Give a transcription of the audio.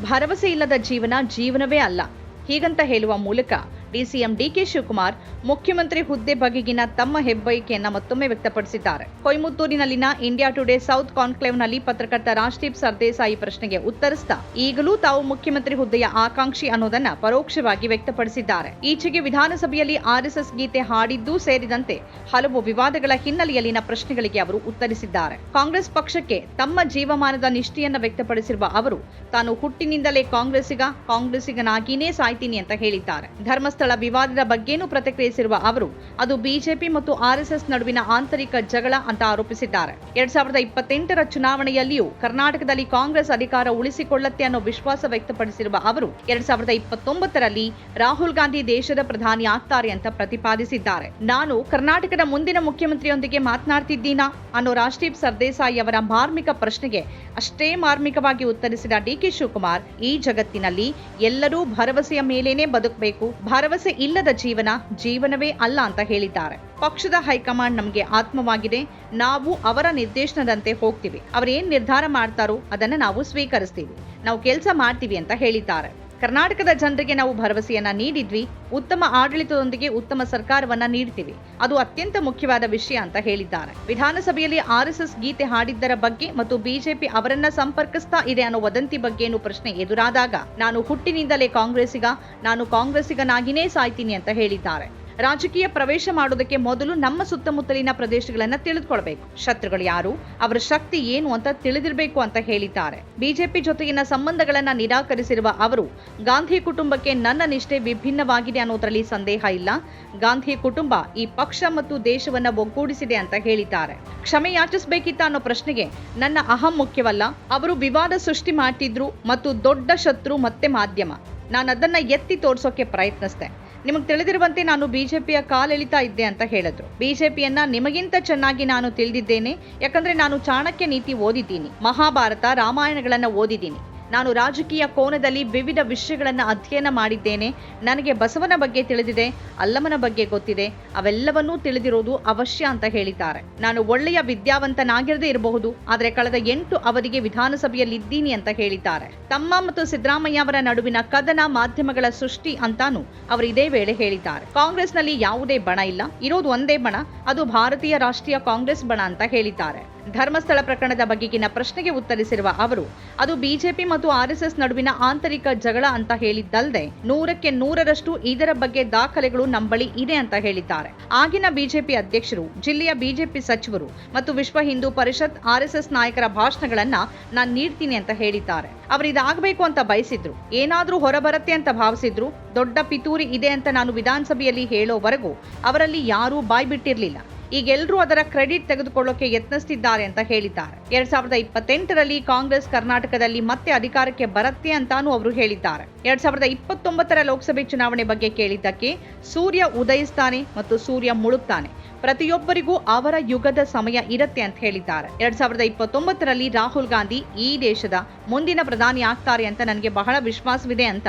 ಭರವಸೆ ಇಲ್ಲದ ಜೀವನ ಜೀವನವೇ ಅಲ್ಲ. ಹೀಗಂತ ಹೇಳುವ ಮೂಲಕ ಡಿಸಿಎಂ ಡಿಕೆ ಶಿವಕುಮಾರ್ ಮುಖ್ಯಮಂತ್ರಿ ಹುದ್ದೆ ಬಗೆಗಿನ ತಮ್ಮ ಹೆಬ್ಬಯಕೆಯನ್ನ ಮತ್ತೊಮ್ಮೆ ವ್ಯಕ್ತಪಡಿಸಿದ್ದಾರೆ. ಕೊಯಮುತ್ತೂರಿನಲ್ಲಿನ ಇಂಡಿಯಾ ಟುಡೇ ಸೌತ್ ಕಾನ್ಕ್ಲೇವ್ನಲ್ಲಿ ಪತ್ರಕರ್ತ ರಾಜ್ದೀಪ್ ಸರ್ದೇಸಾಯಿ ಪ್ರಶ್ನೆಗೆ ಉತ್ತರಿಸ್ತಾ, ಈಗಲೂ ತಾವು ಮುಖ್ಯಮಂತ್ರಿ ಹುದ್ದೆಯ ಆಕಾಂಕ್ಷಿ ಅನ್ನೋದನ್ನ ಪರೋಕ್ಷವಾಗಿ ವ್ಯಕ್ತಪಡಿಸಿದ್ದಾರೆ. ಈಚೆಗೆ ವಿಧಾನಸಭೆಯಲ್ಲಿ ಆರ್ಎಸ್ಎಸ್ ಗೀತೆ ಹಾಡಿದ್ದೂ ಸೇರಿದಂತೆ ಹಲವು ವಿವಾದಗಳ ಹಿನ್ನೆಲೆಯಲ್ಲಿನ ಪ್ರಶ್ನೆಗಳಿಗೆ ಅವರು ಉತ್ತರಿಸಿದ್ದಾರೆ. ಕಾಂಗ್ರೆಸ್ ಪಕ್ಷಕ್ಕೆ ತಮ್ಮ ಜೀವಮಾನದ ನಿಷ್ಠೆಯನ್ನ ವ್ಯಕ್ತಪಡಿಸಿರುವ ಅವರು, ತಾನು ಹುಟ್ಟಿನಿಂದಲೇ ಕಾಂಗ್ರೆಸ್ಸಿಗ, ಕಾಂಗ್ರೆಸ್ಸಿಗನಾಗಿನೇ ಸಾಯ್ತೀನಿ ಅಂತ ಹೇಳಿದ್ದಾರೆ. ಧರ್ಮಸ್ಥಳ ವಿವಾದದ ಬಗ್ಗೆನೂ ಪ್ರತಿಕ್ರಿಯಿಸಿರುವ ಅವರು, ಅದು ಬಿಜೆಪಿ ಮತ್ತು ಆರ್ಎಸ್ಎಸ್ ನಡುವಿನ ಆಂತರಿಕ ಜಗಳ ಅಂತ ಆರೋಪಿಸಿದ್ದಾರೆ. ಎರಡ್ ಸಾವಿರದ ಇಪ್ಪತ್ತೆಂಟರ ಚುನಾವಣೆಯಲ್ಲಿಯೂ ಕರ್ನಾಟಕದಲ್ಲಿ ಕಾಂಗ್ರೆಸ್ ಅಧಿಕಾರ ಉಳಿಸಿಕೊಳ್ಳತ್ತೆ ಅನ್ನೋ ವಿಶ್ವಾಸ ವ್ಯಕ್ತಪಡಿಸಿರುವ ಅವರು, ಎರಡ್ ಸಾವಿರದ ಇಪ್ಪತ್ತೊಂಬತ್ತರಲ್ಲಿ ರಾಹುಲ್ ಗಾಂಧಿ ದೇಶದ ಪ್ರಧಾನಿ ಆಗ್ತಾರೆ ಅಂತ ಪ್ರತಿಪಾದಿಸಿದ್ದಾರೆ. ನಾನು ಕರ್ನಾಟಕದ ಮುಂದಿನ ಮುಖ್ಯಮಂತ್ರಿಯೊಂದಿಗೆ ಮಾತನಾಡ್ತಿದ್ದೀನಾ ಅನ್ನೋ ರಾಷ್ಟ್ರೀಪ್ ಸರ್ದೇಸಾಯಿ ಅವರ ಮಾರ್ಮಿಕ ಪ್ರಶ್ನೆಗೆ ಅಷ್ಟೇ ಮಾರ್ಮಿಕವಾಗಿ ಉತ್ತರಿಸಿದ ಡಿಕೆ ಶಿವಕುಮಾರ್, ಈ ಜಗತ್ತಿನಲ್ಲಿ ಎಲ್ಲರೂ ಭರವಸೆಯ ಮೇಲೇನೆ ಬದುಕಬೇಕು, ಭರವಸೆ ಇಲ್ಲದ ಜೀವನ ಜೀವನವೇ ಅಲ್ಲ ಅಂತ ಹೇಳಿದ್ದಾರೆ. ಪಕ್ಷದ ಹೈಕಮಾಂಡ್ ನಮಗೆ ಆತ್ಮವಾಗಿದೆ. ನಾವು ಅವರ ನಿರ್ದೇಶನದಂತೆ ಹೋಗ್ತೀವಿ. ಅವರೇನ್ ನಿರ್ಧಾರ ಮಾಡ್ತಾರೋ ಅದನ್ನ ನಾವು ಸ್ವೀಕರಿಸ್ತೀವಿ. ನಾವು ಕೆಲಸ ಮಾಡ್ತೀವಿ ಅಂತ ಹೇಳಿದ್ದಾರೆ. ಕರ್ನಾಟಕದ ಜನರಿಗೆ ನಾವು ಭರವಸೆಯನ್ನ ನೀಡಿದ್ವಿ. ಉತ್ತಮ ಆಡಳಿತದೊಂದಿಗೆ ಉತ್ತಮ ಸರ್ಕಾರವನ್ನ ನೀಡ್ತೀವಿ. ಅದು ಅತ್ಯಂತ ಮುಖ್ಯವಾದ ವಿಷಯ ಅಂತ ಹೇಳಿದ್ದಾರೆ. ವಿಧಾನಸಭೆಯಲ್ಲಿ ಆರ್ಎಸ್ಎಸ್ ಗೀತೆ ಹಾಡಿದ್ದರ ಬಗ್ಗೆ ಮತ್ತು ಬಿಜೆಪಿ ಅವರನ್ನ ಸಂಪರ್ಕಿಸ್ತಾ ಇದೆ ಅನ್ನೋ ವದಂತಿ ಬಗ್ಗೆನೂ ಪ್ರಶ್ನೆ ಎದುರಾದಾಗ, ನಾನು ಹುಟ್ಟಿನಿಂದಲೇ ಕಾಂಗ್ರೆಸ್ಸಿಗ, ನಾನು ಕಾಂಗ್ರೆಸ್ಸಿಗನಾಗಿನೇ ಸಾಯ್ತೀನಿ ಅಂತ ಹೇಳಿದ್ದಾರೆ. ರಾಜಕೀಯ ಪ್ರವೇಶ ಮಾಡೋದಕ್ಕೆ ಮೊದಲು ನಮ್ಮ ಸುತ್ತಮುತ್ತಲಿನ ಪ್ರದೇಶಗಳನ್ನ ತಿಳಿದುಕೊಳ್ಬೇಕು. ಶತ್ರುಗಳು ಯಾರು, ಅವರ ಶಕ್ತಿ ಏನು ಅಂತ ತಿಳಿದಿರಬೇಕು ಅಂತ ಹೇಳಿದ್ದಾರೆ. ಬಿಜೆಪಿ ಜೊತೆಗಿನ ಸಂಬಂಧಗಳನ್ನ ನಿರಾಕರಿಸಿರುವ ಅವರು, ಗಾಂಧಿ ಕುಟುಂಬಕ್ಕೆ ನನ್ನ ನಿಷ್ಠೆ ವಿಭಿನ್ನವಾಗಿದೆ ಅನ್ನೋದರಲ್ಲಿ ಸಂದೇಹ ಇಲ್ಲ. ಗಾಂಧಿ ಕುಟುಂಬ ಈ ಪಕ್ಷ ಮತ್ತು ದೇಶವನ್ನ ಒಗ್ಗೂಡಿಸಿದೆ ಅಂತ ಹೇಳಿದ್ದಾರೆ. ಕ್ಷಮೆ ಯಾಚಿಸಬೇಕಿತ್ತ ಅನ್ನೋ ಪ್ರಶ್ನೆಗೆ ನನ್ನ ಅಹಂ ಮುಖ್ಯವಲ್ಲ. ಅವರು ವಿವಾದ ಸೃಷ್ಟಿ ಮಾಡ್ತಿದ್ರು ಮತ್ತು ದೊಡ್ಡ ಶತ್ರು ಮತ್ತೆ ಮಾಧ್ಯಮ. ನಾನು ಅದನ್ನ ಎತ್ತಿ ತೋರಿಸೋಕೆ ಪ್ರಯತ್ನಿಸ್ದೆ. ನಿಮಗೆ ತಿಳಿದಿರುವಂತೆ ನಾನು ಬಿಜೆಪಿಯ ಕಾಲೆಳಿತಾ ಇದ್ದೆ ಅಂತ ಹೇಳಿದ್ರು. ಬಿಜೆಪಿಯನ್ನ ನಿಮಗಿಂತ ಚೆನ್ನಾಗಿ ನಾನು ತಿಳಿದಿದ್ದೇನೆ. ಯಾಕಂದ್ರೆ ನಾನು ಚಾಣಕ್ಯ ನೀತಿ ಓದಿದ್ದೀನಿ. ಮಹಾಭಾರತ ರಾಮಾಯಣಗಳನ್ನ ಓದಿದ್ದೀನಿ. ನಾನು ರಾಜಕೀಯ ಕೋನದಲ್ಲಿ ವಿವಿಧ ವಿಷಯಗಳನ್ನು ಅಧ್ಯಯನ ಮಾಡಿದ್ದೇನೆ. ನನಗೆ ಬಸವನ ಬಗ್ಗೆ ತಿಳಿದಿದೆ ಅಲ್ಲಮನ ಬಗ್ಗೆ ಗೊತ್ತಿದೆ. ಅವೆಲ್ಲವನ್ನೂ ತಿಳಿದಿರೋದು ಅವಶ್ಯ ಅಂತ ಹೇಳಿದ್ದಾರೆ. ನಾನು ಒಳ್ಳೆಯ ವಿದ್ಯಾವಂತನಾಗಿರದೇ ಇರಬಹುದು, ಆದರೆ ಕಳೆದ ಎಂಟು ಅವಧಿಗೆ ವಿಧಾನಸಭೆಯಲ್ಲಿದ್ದೀನಿ ಅಂತ ಹೇಳಿದ್ದಾರೆ. ತಮ್ಮ ಮತ್ತು ಸಿದ್ದರಾಮಯ್ಯ ಅವರ ನಡುವಿನ ಕದನ ಮಾಧ್ಯಮಗಳ ಸೃಷ್ಟಿ ಅಂತಾನು ಅವರು ಇದೇ ವೇಳೆ ಹೇಳಿದ್ದಾರೆ. ಕಾಂಗ್ರೆಸ್ನಲ್ಲಿ ಯಾವುದೇ ಬಣ ಇಲ್ಲ, ಇರೋದು ಒಂದೇ ಬಣ, ಅದು ಭಾರತೀಯ ರಾಷ್ಟ್ರೀಯ ಕಾಂಗ್ರೆಸ್ ಬಣ ಅಂತ ಹೇಳಿದ್ದಾರೆ. ಧರ್ಮಸ್ಥಳ ಪ್ರಕರಣದ ಬಗೆಗಿನ ಪ್ರಶ್ನೆಗೆ ಉತ್ತರಿಸಿರುವ ಅವರು, ಅದು ಬಿಜೆಪಿ ಮತ್ತು ಆರ್ಎಸ್ಎಸ್ ನಡುವಿನ ಆಂತರಿಕ ಜಗಳ ಅಂತ ಹೇಳಿದ್ದಲ್ಲದೆ ನೂರಕ್ಕೆ ನೂರರಷ್ಟು ಇದರ ಬಗ್ಗೆ ದಾಖಲೆಗಳು ನಮ್ಮ ಇದೆ ಅಂತ ಹೇಳಿದ್ದಾರೆ. ಆಗಿನ ಬಿಜೆಪಿ ಅಧ್ಯಕ್ಷರು, ಜಿಲ್ಲೆಯ ಬಿಜೆಪಿ ಸಚಿವರು ಮತ್ತು ವಿಶ್ವ ಹಿಂದೂ ಪರಿಷತ್ ಆರ್ಎಸ್ಎಸ್ ನಾಯಕರ ಭಾಷಣಗಳನ್ನ ನಾನು ನೀಡ್ತೀನಿ ಅಂತ ಹೇಳಿದ್ದಾರೆ. ಅವರು ಇದಾಗಬೇಕು ಅಂತ ಬಯಸಿದ್ರು. ಏನಾದರೂ ಹೊರಬರತ್ತೆ ಅಂತ ಭಾವಿಸಿದ್ರು. ದೊಡ್ಡ ಪಿತೂರಿ ಇದೆ ಅಂತ ನಾನು ವಿಧಾನಸಭೆಯಲ್ಲಿ ಹೇಳೋವರೆಗೂ ಅವರಲ್ಲಿ ಯಾರೂ ಬಾಯ್ಬಿಟ್ಟಿರ್ಲಿಲ್ಲ. ಈಗ ಎಲ್ಲರೂ ಅದರ ಕ್ರೆಡಿಟ್ ತೆಗೆದುಕೊಳ್ಳೋಕೆ ಯತ್ನಿಸ್ತಿದ್ದಾರೆ ಅಂತ ಹೇಳಿದ್ದಾರೆ. ಎರಡ್ ಸಾವಿರದ ಇಪ್ಪತ್ತೆಂಟರಲ್ಲಿ ಕಾಂಗ್ರೆಸ್ ಕರ್ನಾಟಕದಲ್ಲಿ ಮತ್ತೆ ಅಧಿಕಾರಕ್ಕೆ ಬರುತ್ತೆ ಅಂತಾನೂ ಅವರು ಹೇಳಿದ್ದಾರೆ. ಎರಡ್ ಸಾವಿರದ ಇಪ್ಪತ್ತೊಂಬತ್ತರ ಲೋಕಸಭೆ ಚುನಾವಣೆ ಬಗ್ಗೆ ಕೇಳಿದ್ದಕ್ಕೆ ಸೂರ್ಯ ಉದಯಿಸ್ತಾನೆ ಮತ್ತು ಸೂರ್ಯ ಮುಳುಗ್ತಾನೆ. ಪ್ರತಿಯೊಬ್ಬರಿಗೂ ಅವರ ಯುಗದ ಸಮಯ ಇರುತ್ತೆ ಅಂತ ಹೇಳಿದ್ದಾರೆ. ಎರಡ್ ಸಾವಿರದ ಇಪ್ಪತ್ತೊಂಬತ್ತರಲ್ಲಿ ರಾಹುಲ್ ಗಾಂಧಿ ಈ ದೇಶದ ಮುಂದಿನ ಪ್ರಧಾನಿ ಆಗ್ತಾರೆ ಅಂತ ನನಗೆ ಬಹಳ ವಿಶ್ವಾಸವಿದೆ ಅಂತ